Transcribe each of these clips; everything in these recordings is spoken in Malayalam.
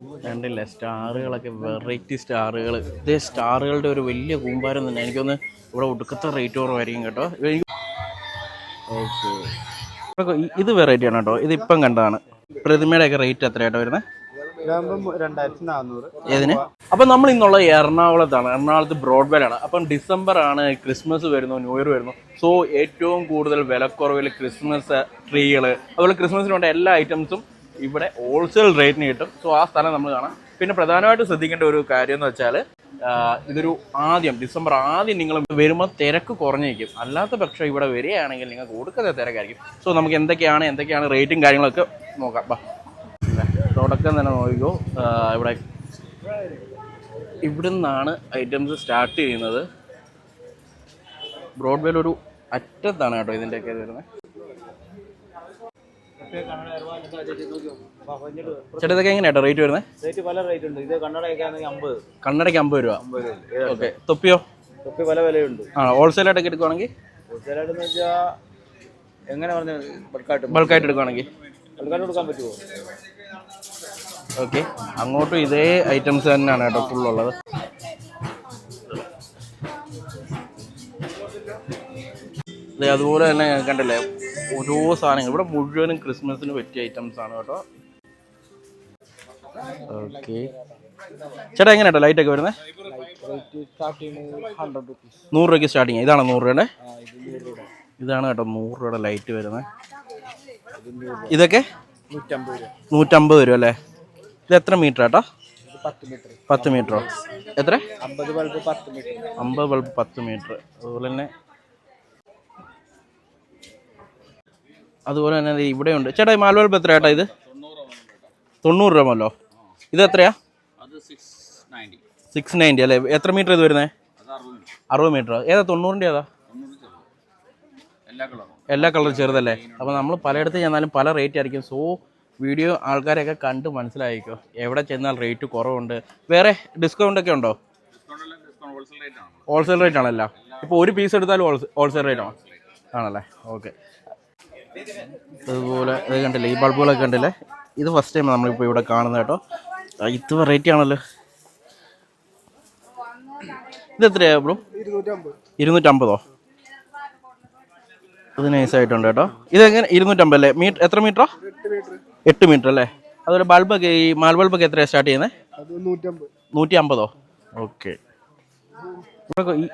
കണ്ടില്ലേ? സ്റ്റാറുകളൊക്കെ വെറൈറ്റി സ്റ്റാറുകൾ ഇതേ സ്റ്റാറുകളുടെ ഒരു വലിയ കൂമ്പാരം തന്നെ. എനിക്കൊന്ന് ഇവിടെ ഒടുക്കത്തെ റേറ്റ് കുറവായിരിക്കും കേട്ടോ. ഓക്കെ. ഇത് വെറൈറ്റി ആണ് കേട്ടോ. ഇത് ഇപ്പം കണ്ടതാണ്. പ്രതിമയുടെ ഒക്കെ റേറ്റ് എത്രയാട്ടോ വരുന്നത് ഏതിന്? അപ്പം നമ്മൾ ഇന്നുള്ള എറണാകുളത്താണ്. എറണാകുളത്ത് ബ്രോഡ്ബാൻഡ് ആണ് അപ്പം ഡിസംബർ ആണ് ക്രിസ്മസ് വരുന്നു ന്യൂ ഇയർ വരുന്നു. സോ ഏറ്റവും കൂടുതൽ വിലക്കുറവിൽ ക്രിസ്മസ് ട്രീകൾ അതുപോലെ ക്രിസ്മസിന് വേണ്ട എല്ലാ ഐറ്റംസും ഇവിടെ ഹോൾസെയിൽ റേറ്റിന് കിട്ടും. സോ ആ സ്ഥലം നമ്മൾ കാണാം. പിന്നെ പ്രധാനമായിട്ട് ശ്രദ്ധിക്കേണ്ട ഒരു കാര്യം എന്ന് വെച്ചാൽ ഇതൊരു ആദ്യം ഡിസംബർ ആദ്യം നിങ്ങൾ വരുമ്പോൾ തിരക്ക് കുറഞ്ഞിരിക്കും. അല്ലാത്ത പക്ഷം ഇവിടെ വരികയാണെങ്കിൽ നിങ്ങൾക്ക് കൊടുക്കുന്ന തിരക്കായിരിക്കും. സോ നമുക്ക് എന്തൊക്കെയാണ് എന്തൊക്കെയാണ് റേറ്റും കാര്യങ്ങളൊക്കെ നോക്കാം. ബാ. തുടക്കം തന്നെ നോക്കിക്കോ ഇവിടെ ഇവിടെ ഇവിടുന്നാണ് ഐറ്റംസ് സ്റ്റാർട്ട് ചെയ്യുന്നത്. ബ്രോഡ്വേയിൽ ഒരു അറ്റത്താണ് കേട്ടോ ഇതിന്റെയൊക്കെ വരുന്നത്. ചേട്ടാ ഇതൊക്കെ എങ്ങനെയാട്ടോ റേറ്റ് വരുന്നത് റേറ്റ് പല റേറ്റ് ഉണ്ട്. ഇത് കണ്ണടയൊക്കെ ആണെങ്കിൽ അമ്പത്. കണ്ണടയ്ക്ക് അമ്പത് രൂപ. ഓക്കെ തൊപ്പിയോ? തൊപ്പി പല വിലയുണ്ട്. ആ ഹോൾസെയിലായിട്ടൊക്കെ എടുക്കുവാണെങ്കിൽ ഹോൾസെയിലായിട്ട് എന്ന് വെച്ചാൽ എങ്ങനെ പറഞ്ഞ ബൾക്കായിട്ട് ബൾക്കായിട്ട് എടുക്കുവാണെങ്കിൽ ബൾക്കായിട്ട് എടുക്കാൻ പറ്റുമോ ഓക്കെ അങ്ങോട്ടും ഇതേ ഐറ്റംസ് തന്നെയാണ് കേട്ടോ ഫുള്ളുള്ളത് അതുപോലെ തന്നെ കണ്ടില്ലേ ഓരോ സാധനങ്ങൾ. ഇവിടെ മുഴുവനും ക്രിസ്മസിന് പറ്റിയ ഐറ്റംസ് ആണ് കേട്ടോ. ഓക്കെ ചേട്ടാ എങ്ങനെയാട്ടോ ലൈറ്റ് ഒക്കെ വരുന്നത് നൂറ് രൂപയ്ക്ക് സ്റ്റാർട്ടിങ് ഇതാണ് നൂറ് രൂപയുടെ? ഇതാണ് കേട്ടോ നൂറ് രൂപയുടെ ലൈറ്റ് വരുന്നത് ഇതൊക്കെ? നൂറ്റമ്പത് രൂപ അല്ലേ? ഇത് എത്ര മീറ്റർ ആട്ടോ? പത്ത് മീറ്ററോ എത്ര? അമ്പത് ബൾബ് പത്ത് മീറ്റർ അതുപോലെ തന്നെ അതുപോലെ തന്നെ ഇവിടെ ഉണ്ട് ചേട്ടാ ഈ മാൽ ബൾബ് എത്ര ചേട്ടാ ഇത്? തൊണ്ണൂറ് രൂപ മല്ലോ. ഇത് എത്രയാ? സിക്സ് നയന്റി അല്ലേ? എത്ര മീറ്റർ ഇത് വരുന്നത് അറുപത് മീറ്റർ. ഏതാ തൊണ്ണൂറിന്റെ ഏതാ? എല്ലാ കളറും. ചെറുതല്ലേ? അപ്പോൾ നമ്മൾ പലയിടത്ത് ചെന്നാലും പല റേറ്റ് ആയിരിക്കും. സോ വീഡിയോ ആൾക്കാരെയൊക്കെ കണ്ട് മനസ്സിലായിക്കോ. എവിടെ ചെന്നാൽ റേറ്റ് കുറവുണ്ട്. വേറെ ഡിസ്കൗണ്ട് ഒക്കെ ഉണ്ടോ? ഹോൾസെയിൽ റേറ്റ് ആണല്ലോ. ഇപ്പോൾ ഒരു പീസ് എടുത്താലും ഹോൾസെയിൽ റേറ്റ് ആണോ? ആണല്ലേ? ഓക്കെ അതുപോലെ ഇത് കണ്ടില്ലേ? ഈ ബൾബുകളൊക്കെ കണ്ടില്ലേ? ഇത് ഫസ്റ്റ് ടൈം നമ്മളിപ്പോൾ ഇവിടെ കാണുന്നത് കേട്ടോ. ഇത് വെറൈറ്റി ആണല്ലോ. ഇത് എത്രയാ ബ്രോ ഇരുന്നൂറ്റമ്പത്? ഇത് നൈസായിട്ടുണ്ട് കേട്ടോ. ഇതെങ്ങനെ ഇരുന്നൂറ്റമ്പത് അല്ലേ? മീറ്റർ എത്ര മീറ്ററോ എട്ട് മീറ്റർ അല്ലേ? അതുപോലെ ബൾബൊക്കെ ഈ മാൽ ബൾബൊക്കെ എത്രയാണ് സ്റ്റാർട്ട് ചെയ്യുന്നത് നൂറ്റി അമ്പതോ ഓക്കെ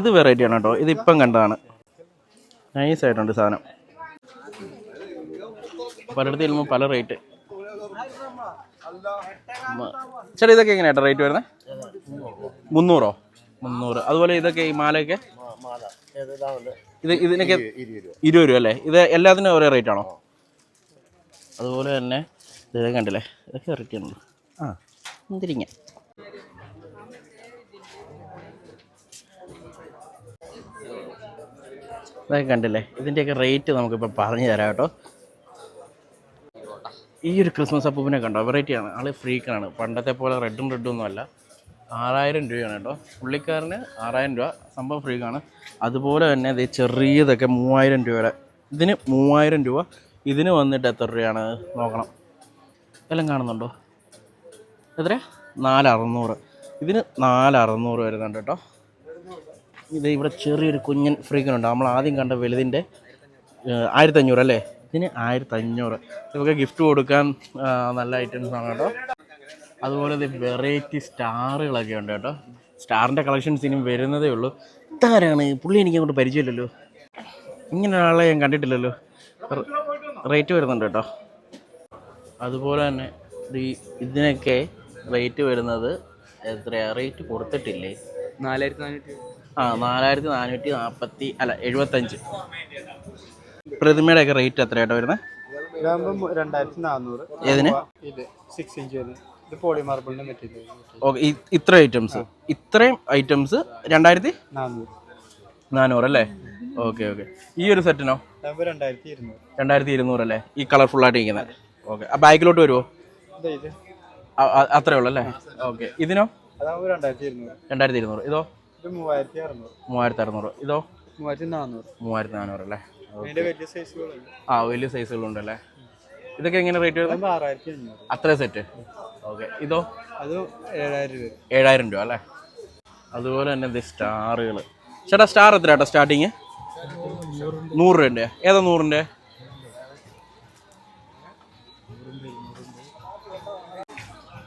ഇത് വെറൈറ്റി ആണ് കേട്ടോ. ഇത് ഇപ്പം കണ്ടതാണ്. നൈസായിട്ടുണ്ട് സാധനം. പലയിടത്ത് ചെല്ലുമ്പോൾ പല റേറ്റ് ചേട്ടാ ഇതൊക്കെ എങ്ങനെയാട്ടോ റേറ്റ് വരുന്നത് മുന്നൂറോ? മുന്നൂറ്. അതുപോലെ ഇതൊക്കെ ഈ മാലയൊക്കെ? ഇത് ഇതിനൊക്കെ ഇരുപത് രൂപ. അല്ലേ? ഇത് എല്ലാത്തിനും ഒരേ റേറ്റ് ആണോ? അതുപോലെ തന്നെ ഇതൊക്കെ കണ്ടില്ലേ? ഇതൊക്കെ റേറ്റ് ആണല്ലോ ആ. മുന്തിരിങ്ങ. ഇതൊക്കെ കണ്ടില്ലേ? ഇതിന്റെയൊക്കെ റേറ്റ് നമുക്കിപ്പോൾ പറഞ്ഞു തരാം കേട്ടോ. ഈ ഒരു ക്രിസ്മസ് അപ്പൂപ്പിനെ കണ്ടോ? വെറൈറ്റിയാണ് ആൾ ഫ്രീക്കാണ് പണ്ടത്തെ പോലെ റെഡും റെഡും ഒന്നും അല്ല ആറായിരം രൂപയാണ് കേട്ടോ. പുള്ളിക്കാരന് ആറായിരം രൂപ. സംഭവം ഫ്രീക്കാണ് അതുപോലെ തന്നെ ഇത് ചെറിയതൊക്കെ മൂവായിരം രൂപയുടെ ഇതിന് മൂവായിരം രൂപ. ഇതിന് വന്നിട്ട് എത്ര രൂപയാണ്? നോക്കണം. എല്ലാം കാണുന്നുണ്ടോ? എത്ര നാല് അറുന്നൂറ് ഇതിന് നാല് അറുന്നൂറ് വരുന്നുണ്ട് കേട്ടോ. ഇത് ഇവിടെ ചെറിയൊരു കുഞ്ഞൻ ഫ്രീക്കനുണ്ട് നമ്മൾ ആദ്യം കണ്ട വലുതിന്റെ ആയിരത്തഞ്ഞൂറ് അല്ലേ? ഇതിന് ആയിരത്തി അഞ്ഞൂറ് ഇതൊക്കെ ഗിഫ്റ്റ് കൊടുക്കാൻ നല്ല ഐറ്റംസ് ആണ് കേട്ടോ. അതുപോലെ ഇത് വെറൈറ്റി സ്റ്റാറുകളൊക്കെ ഉണ്ട് കേട്ടോ. സ്റ്റാറിന്റെ കളക്ഷൻസ് ഇനിയും വരുന്നതേ ഉള്ളൂ. ഇതാരാണ്? പുള്ളി എനിക്ക് അങ്ങോട്ട് പരിചയമില്ലല്ലോ. ഇങ്ങനെ ഒരാളെ ഞാൻ കണ്ടിട്ടില്ലല്ലോ. റേറ്റ് വരുന്നുണ്ട് കേട്ടോ. അതുപോലെ തന്നെ ഈ ഇതിനൊക്കെ റേറ്റ് വരുന്നത് എത്രയാ? റേറ്റ് കൊടുത്തിട്ടില്ലേ? നാലായിരത്തി നാനൂറ്റി ആ നാലായിരത്തി നാനൂറ്റി നാൽപ്പത്തി അല്ല എഴുപത്തഞ്ച്. പ്രതിമയുടെ ഒക്കെ റേറ്റ് എത്രയായിട്ട് വരുന്നത് ഇതാകുമ്പം രണ്ടായിരത്തി നാനൂറ് ഏതിന്? ഇത് സിക്സ് ഇഞ്ച് വരുന്നത് ഇത് പോളി മാർബിളിന്റെ മെറ്റീരിയൽ ഓക്കെ ഇത്ര ഐറ്റംസ് ഇത്രയും ഐറ്റംസ് രണ്ടായിരത്തി നാനൂറ് നാനൂറ് അല്ലേ? Okay okay. ഈ ഒരു സെറ്റിനോ രണ്ടായിരത്തി ഇരുന്നൂറ് രണ്ടായിരത്തി ഇരുന്നൂറ് അല്ലേ? ഈ കളർഫുൾ ആയിട്ട് ഇരിക്കുന്നത്. ഓക്കെ. ആ ബാക്കിലോട്ട് വരുമോ അത്രേ ഉള്ളൂ അല്ലേ? ഓക്കെ. ഇതിനോ? രണ്ടായിരത്തി ഇരുന്നൂറ് ഇതോ? മൂവായിരത്തി അറുന്നൂറ്. ഇതോ? മൂവായിരത്തി നാനൂറ് മൂവായിരത്തി നാനൂറ് അല്ലേ? ആ വലിയ സൈസുകളുണ്ട് അല്ലേ ഇതൊക്കെ എങ്ങനെ റേറ്റ് വരുന്നത്? അത്ര സെറ്റ് ഓക്കെ ഇതോ? അത് ഏഴായിരം രൂപ ഏഴായിരം രൂപ അല്ലേ? അതുപോലെ തന്നെ ഇത് സ്റ്റാറുകൾ ചേട്ടാ സ്റ്റാർ എത്ര ചേട്ടാ സ്റ്റാർട്ടിങ് നൂറ് രൂപന്റെ. ഏതാ നൂറിന്റെ?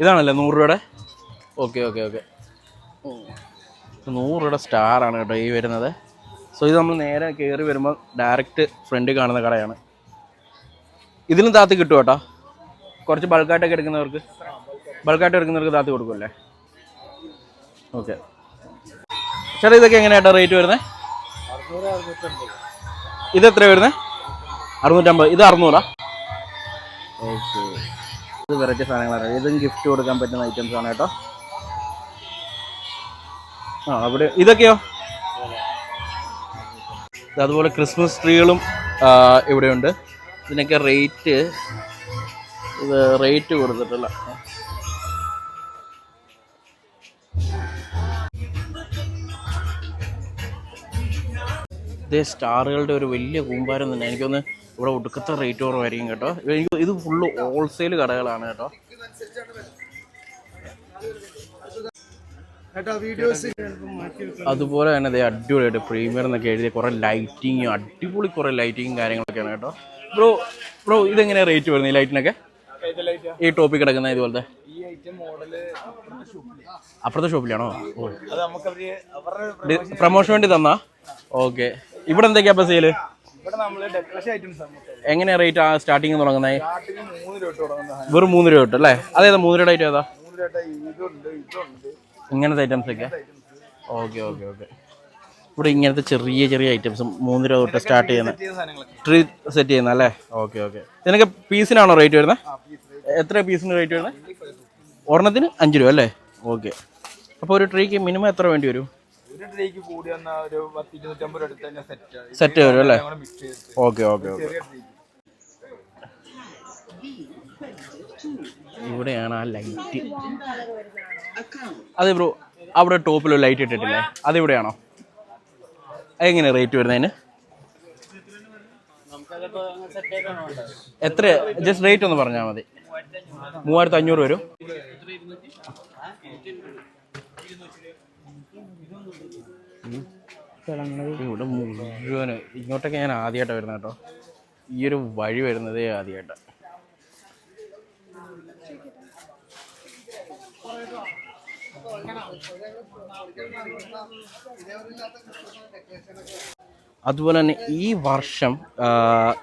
ഇതാണല്ലേ നൂറ് രൂപയുടെ? ഓക്കെ ഓക്കെ ഓക്കെ നൂറ് രൂപയുടെ സ്റ്റാറാണ് കേട്ടോ ഈ വരുന്നത്. സോ ഇത് നമ്മൾ നേരെ കയറി വരുമ്പോൾ ഡയറക്റ്റ് ഫ്രണ്ട് കാണുന്ന കടയാണ്. ഇതിലും താത്തി കിട്ടും കേട്ടോ കുറച്ച് ബൾക്കായിട്ടൊക്കെ എടുക്കുന്നവർക്ക്? ബൾക്കായിട്ട് എടുക്കുന്നവർക്ക് താത്തി കൊടുക്കുമല്ലേ ഓക്കെ ചേട്ടാ ഇതൊക്കെ എങ്ങനെയാട്ടോ റേറ്റ് വരുന്നത് ഇത് എത്ര വരുന്നത് അറുന്നൂറ്റമ്പത്. ഇത് അറുന്നൂറാ? ഓക്കെ ഇത് വെറൈറ്റി സാധനങ്ങളാണ് ഇതും ഗിഫ്റ്റ് കൊടുക്കാൻ പറ്റുന്ന ഐറ്റംസ് ആണ് കേട്ടോ. ആ അവിടെ ഇതൊക്കെയോ? ഇത് അതുപോലെ ക്രിസ്മസ് ട്രീകളും ഇവിടെയുണ്ട്. ഇതിനൊക്കെ റേറ്റ് ഇത് റേറ്റ് കൊടുത്തിട്ടില്ല. ഇതേ സ്റ്റാറുകളുടെ ഒരു വലിയ കൂമ്പാരം തന്നെ. എനിക്കൊന്ന് ഇവിടെ ഒടുക്കത്തെ റേറ്റ് കുറവായിരിക്കും കേട്ടോ. എനിക്ക് ഇത് ഫുള്ള് ഹോൾസെയിൽ കടകളാണ് കേട്ടോ. അതുപോലെ തന്നെ അതേ അടിപൊളിയായിട്ട് പ്രീമിയർ എന്നൊക്കെ എഴുതിയ കുറേ ലൈറ്റിങ്ങും അടിപൊളി കുറേ ലൈറ്റിങ്ങും കാര്യങ്ങളൊക്കെയാണ് കേട്ടോ. ബ്രോ ബ്രോ ഇതെങ്ങനെയാ റേറ്റ് വരുന്നത് ഈ ലൈറ്റിനൊക്കെ ഈ ടോപ്പിക് കിടക്കുന്ന ഇതുപോലത്തെ? അപ്പുറത്തെ ഷോപ്പിലാണോ പ്രൊമോഷൻ വേണ്ടി തന്നാ? ഓക്കെ ഇവിടെ എന്തൊക്കെയാ ഇപ്പൊ സെയിൽ എങ്ങനെയാ റേറ്റ് ആ സ്റ്റാർട്ടിങ് തുടങ്ങുന്നത് രൂപ വെറും മൂന്ന് രൂപ തൊട്ട് അല്ലേ? അതേതാ മൂന്ന് രൂപയുടെ ഐറ്റം ഏതാ? ഇങ്ങനത്തെ ഐറ്റംസ് ഒക്കെ? ഓക്കെ ഓക്കെ ഓക്കെ ഇവിടെ ഇങ്ങനത്തെ ചെറിയ ചെറിയ ഐറ്റംസ് മൂന്ന് രൂപ തൊട്ട് സ്റ്റാർട്ട് ചെയ്യുന്ന ട്രീ സെറ്റ് ചെയ്യുന്ന അല്ലേ? ഓക്കെ ഓക്കെ ഇതിനൊക്കെ പീസിനാണോ റേറ്റ് വരുന്നത്? എത്ര പീസിന് റേറ്റ് വരുന്നത്? ഒരെണ്ണത്തിന് അഞ്ച് രൂപ അല്ലേ? ഓക്കെ അപ്പോൾ ഒരു ട്രീക്ക് മിനിമം എത്ര വേണ്ടി വരും? സെറ്റ് വരും അല്ലേ? ഓക്കെ ഓക്കെ ഓക്കെ ഇവിടെയാണ് ആ ലൈറ്റ്. അതെ ബ്രോ അവിടെ ടോപ്പിൽ ലൈറ്റ് ഇട്ടിട്ടില്ലേ? അതിവിടെയാണോ? എങ്ങനെ റേറ്റ് വരുന്നതിന്? എത്ര? ജസ്റ്റ് റേറ്റ് ഒന്ന് പറഞ്ഞാൽ മതി. മൂവായിരത്തി അഞ്ഞൂറ് വരും. ഇവിടെ മുഴുവൻ ഇങ്ങോട്ടൊക്കെ ഞാൻ ആദ്യമായിട്ടാണ് വരുന്നത് കേട്ടോ. ഈ ഒരു വഴി വരുന്നതേ ആദ്യമായിട്ടാണ് അതുപോലെ തന്നെ ഈ വർഷം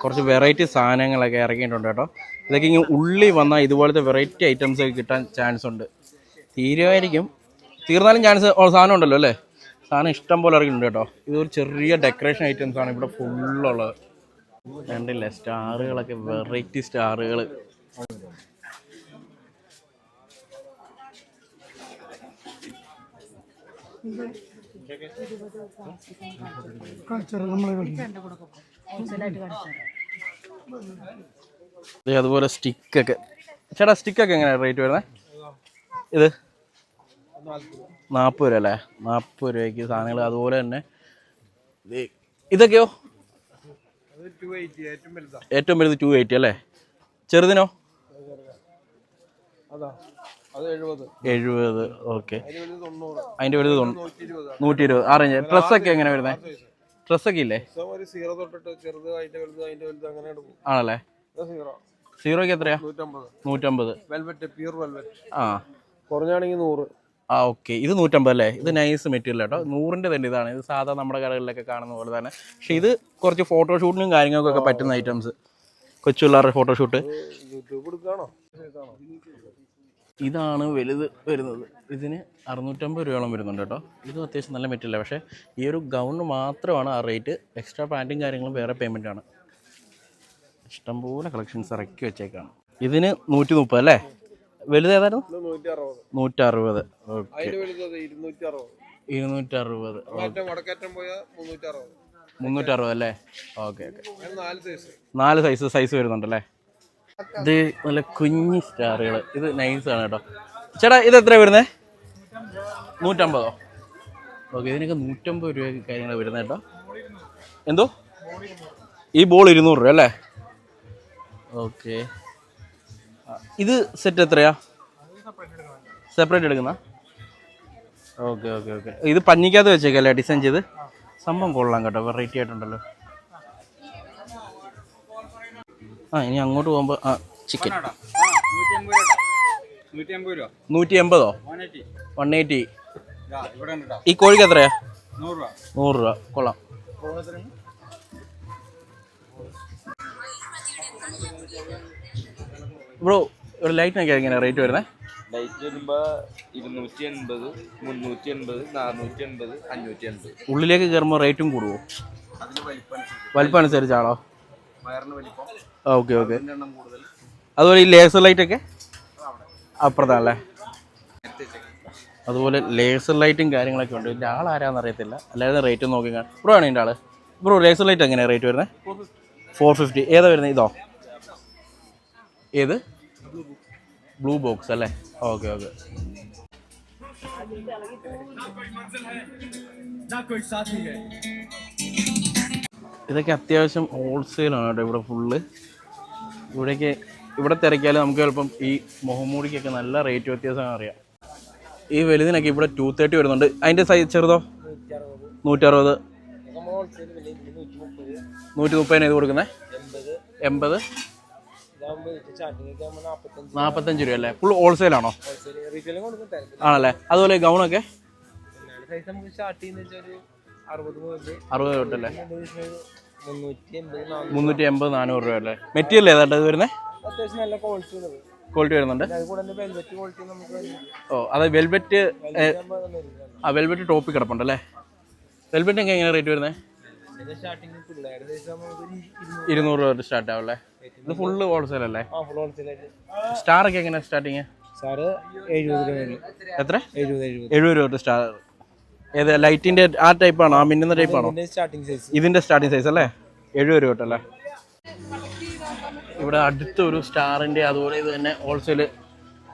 കുറച്ച് വെറൈറ്റി സാധനങ്ങളൊക്കെ ഇറങ്ങിയിട്ടുണ്ട് കേട്ടോ. ഇതൊക്കെ ഇങ്ങനെ ഉള്ളി വന്നാൽ ഇതുപോലത്തെ വെറൈറ്റി ഐറ്റംസ് ഒക്കെ കിട്ടാൻ ചാൻസ് ഉണ്ട്. തീരുമായിരിക്കും തീർന്നാലും ചാൻസ് സാധനം ഉണ്ടല്ലോ അല്ലേ? സാധനം ഇഷ്ടം പോലെ ഇറങ്ങിയിട്ടുണ്ട് കേട്ടോ. ഇതൊരു ചെറിയ ഡെക്കറേഷൻ ഐറ്റംസ് ആണ് ഇവിടെ ഫുള്ളുള്ളത് കണ്ടില്ലേ? സ്റ്റാറുകളൊക്കെ വെറൈറ്റി സ്റ്റാറുകൾ അതുപോലെ സ്റ്റിക്കൊക്കെ. ചേട്ടാ സ്റ്റിക്കൊക്കെ എങ്ങനെയാണ് റേറ്റ് വരുന്നത് ഇത് നാൽപ്പത് രൂപ അല്ലേ? നാൽപ്പത് രൂപയ്ക്ക് സാധനങ്ങൾ അതുപോലെ തന്നെ. ഇതൊക്കെയോ? ഏറ്റവും വലുതാ ടു എയ്റ്റി അല്ലേ? ചെറുതിനോ? എഴുപത് ഓക്കെ അതിന്റെ വലുത് നൂറ്റി ഇരുപത് ആ റേഞ്ച് ഡ്രസ്സൊക്കെ എങ്ങനെ വരുന്നത് ഡ്രസ്സൊക്കെ ഇല്ലേ ഒരു സീറോ ആണല്ലേ സീറോ സീറോയ്ക്ക് എത്രയാ നൂറ്റമ്പത് ആ കുറഞ്ഞാണെങ്കിൽ നൂറ് ആ ഓക്കെ ഇത് നൂറ്റമ്പത് അല്ലേ ഇത് നൈസ് മെറ്റീരിയൽ കേട്ടോ നൂറിന്റെ തന്നെ ഇതാണ് ഇത് സാധാ നമ്മുടെ കടകളിലൊക്കെ കാണുന്ന പോലെ തന്നെ പക്ഷെ ഇത് കുറച്ച് ഫോട്ടോഷൂട്ടിനും കാര്യങ്ങൾക്കൊക്കെ പറ്റുന്ന ഐറ്റംസ് കൊച്ചു പിള്ളേരുടെ ഫോട്ടോഷൂട്ട് യൂട്യൂബ് എടുക്കാണോ ഇതാണ് വലുത് വരുന്നത്. ഇതിന് അറുന്നൂറ്റമ്പത് രൂപയോളം വരുന്നുണ്ട് കേട്ടോ. ഇതും അത്യാവശ്യം നല്ല മെറ്റീരിയൽ പക്ഷേ ഈ ഒരു ഗൗൺ മാത്രമാണ് ആ റേറ്റ്. എക്സ്ട്രാ പാന്റും കാര്യങ്ങളും വേറെ പേയ്മെന്റ് ആണ്. ഇഷ്ടംപോലെ കളക്ഷൻസ് ഇറക്കി വെച്ചേക്കാണ്. ഇതിന് നൂറ്റി മുപ്പത് അല്ലേ? വലുത് ഏതായിരുന്നു? നൂറ്ററുപത്. ഓക്കെ. ഇരുന്നൂറ്റി അറുപത് ഇരുന്നൂറ്ററുപത്. മുന്നൂറ്ററുപത്. അല്ലേ? Okay okay. നാല് സൈസ് സൈസ് വരുന്നുണ്ടല്ലേ? ഇത് നല്ല കുഞ്ഞി സ്റ്റാറുകൾ ഇത് നൈസാണ് കേട്ടോ. ചേട്ടാ ഇത് എത്ര വരുന്നേ? നൂറ്റമ്പതോ? ഓക്കെ ഇതിനൊക്കെ നൂറ്റമ്പത് രൂപ കാര്യങ്ങൾ വരുന്നത് കേട്ടോ. എന്തോ? ഈ ബോൾ ഇരുന്നൂറ് രൂപ അല്ലേ? ഓക്കെ. ഇത് സെറ്റ് എത്രയാ? സെപ്പറേറ്റ് എടുക്കുന്ന? Okay okay okay. ഇത് പഞ്ഞിക്കകത്ത് വെച്ചേക്കല്ലേ ഡിസൈൻ ചെയ്ത്? സംഭവം കൊള്ളാം കേട്ടോ. വെറൈറ്റി ആയിട്ടുണ്ടല്ലോ. ആ ഇനി അങ്ങോട്ട് പോകുമ്പോൾ ആ ചിക്കൻ നൂറ്റി എൺപതോ വൺ എയ്റ്റി ഈ കോഴിക്ക് എത്രയാ? നൂറ് രൂപ. നൂറ് രൂപ. കൊള്ളാം. ബ്രോ ഒരു ലൈറ്റിനൊക്കെ എങ്ങനെയാണ് റേറ്റ് വരുന്നത് ലൈറ്റ് വരുമ്പോ ഇരുന്നൂറ്റി എൺപത് മുന്നൂറ്റി എൺപത് നാനൂറ്റി എൺപത് അഞ്ഞൂറ്റി എൺപത് ഉള്ളിലേക്ക് കയറുമ്പോൾ റേറ്റും കൂടുമോ അതിന് വലിപ്പം അനുസരിച്ച്. വലിപ്പം അനുസരിച്ചാണോ? വയറിന് വലിപ്പം. Okay okay. അതുപോലെ ഈ ലേസർ ലൈറ്റ് ലൈറ്റൊക്കെ അപ്പുറത്താണല്ലേ അതുപോലെ ലേസർ ലൈറ്റും കാര്യങ്ങളൊക്കെ ഉണ്ട്. ഇതിന്റെ ആളാരാന്ന് ആരാന്ന് അറിയത്തില്ല. അല്ലാതെ റേറ്റ് നോക്കി കാണാം. ബ്രോ ആണ് ഇതിന്റെ ആൾ? ബ്രോ ലേസർ ലൈറ്റ് എങ്ങനെയാണ് റേറ്റ് വരുന്നത് ഫോർ ഫിഫ്റ്റി ഏതാ വരുന്നത് ഇതോ? ഏത്? ബ്ലൂ ബോക്സ് അല്ലേ? Okay okay. ഇതൊക്കെ അത്യാവശ്യം ഹോൾസെയിലാണ് കേട്ടോ ഇവിടെ ഫുള്ള് ഇവിടേക്ക് ഇവിടെ തിരക്കിയാൽ നമുക്ക് ചിലപ്പം ഈ മുഹമ്മൂടിക്കൊക്കെ നല്ല റേറ്റ് വ്യത്യാസം അറിയാം. ഈ വലുതിനൊക്കെ ഇവിടെ ടു തേർട്ടി വരുന്നുണ്ട്. അതിന്റെ സൈസ് ചെറുതോ? നൂറ്ററുപത്. നൂറ്റി മുപ്പതിന് ഇത് കൊടുക്കുന്നത് എൺപത്. നാൽപ്പത്തഞ്ച് രൂപ അല്ലേ ഫുൾ ഹോൾസെയിലാണോ ആണല്ലേ? അതുപോലെ ഗൗണൊക്കെ അറുപത് തൊട്ട് അല്ലേ മുന്നൂറ്റി എൺപത് നാനൂറ് രൂപ അല്ലേ? മെറ്റീരിയൽ ഏതാണ്ട് ഇത് വരുന്നത് അത്യാവശ്യം നല്ല ക്വാളിറ്റി വരുന്നുണ്ട്. വെൽവെറ്റ് ഓ അത് വെൽവെറ്റ് ആ വെൽവെറ്റ് ടോപ്പിൽ കിടപ്പുണ്ട് അല്ലേ? വെൽവെറ്റിനൊക്കെ എങ്ങനെ റേറ്റ് വരുന്നത് ഇരുന്നൂറ്. രൂപ സ്റ്റാർട്ട് ആവും അല്ലേ? ഇത് ഫുള്ള് ഹോൾസെയിൽ അല്ലേ? സ്റ്റാർ ഒക്കെ എങ്ങനെ സ്റ്റാർട്ടിങ് സാറ് എഴുപത് രൂപ എത്ര? എഴുപത്. രൂപ സ്റ്റാർ ഏത് ലൈറ്റിന്റെ ആ ടൈപ്പ് ആണോ? ആ മിന്നുന്ന ടൈപ്പ് ആണോ? സ്റ്റാർട്ടിംഗ് സൈസ് ഇതിന്റെ സ്റ്റാർട്ടിംഗ് സൈസ് അല്ലേ? എഴുപത് രൂപ തൊട്ടല്ലേ? ഇവിടെ അടുത്ത ഒരു സ്റ്റാറിന്റെ അതുപോലെ ഇത് തന്നെ ഹോൾസെയിൽ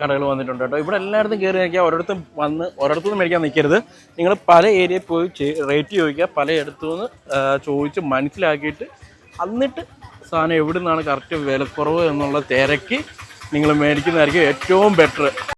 കടകൾ വന്നിട്ടുണ്ട് കേട്ടോ. ഇവിടെ എല്ലായിടത്തും കയറി നോക്കിയാൽ ഓരോരുത്തും വന്ന് ഒരിടത്തു നിന്ന് മേടിക്കാൻ നിൽക്കരുത്. നിങ്ങൾ പല ഏരിയയിൽ പോയി റേറ്റ് ചോദിക്കുക. പലയിടത്തു നിന്ന് ചോദിച്ച് മനസ്സിലാക്കിയിട്ട് എന്നിട്ട് സാധനം എവിടെ നിന്നാണ് കറക്റ്റ് വിലക്കുറവ് എന്നുള്ള തിരക്കി നിങ്ങൾ മേടിക്കുന്നതായിരിക്കും ഏറ്റവും ബെറ്റർ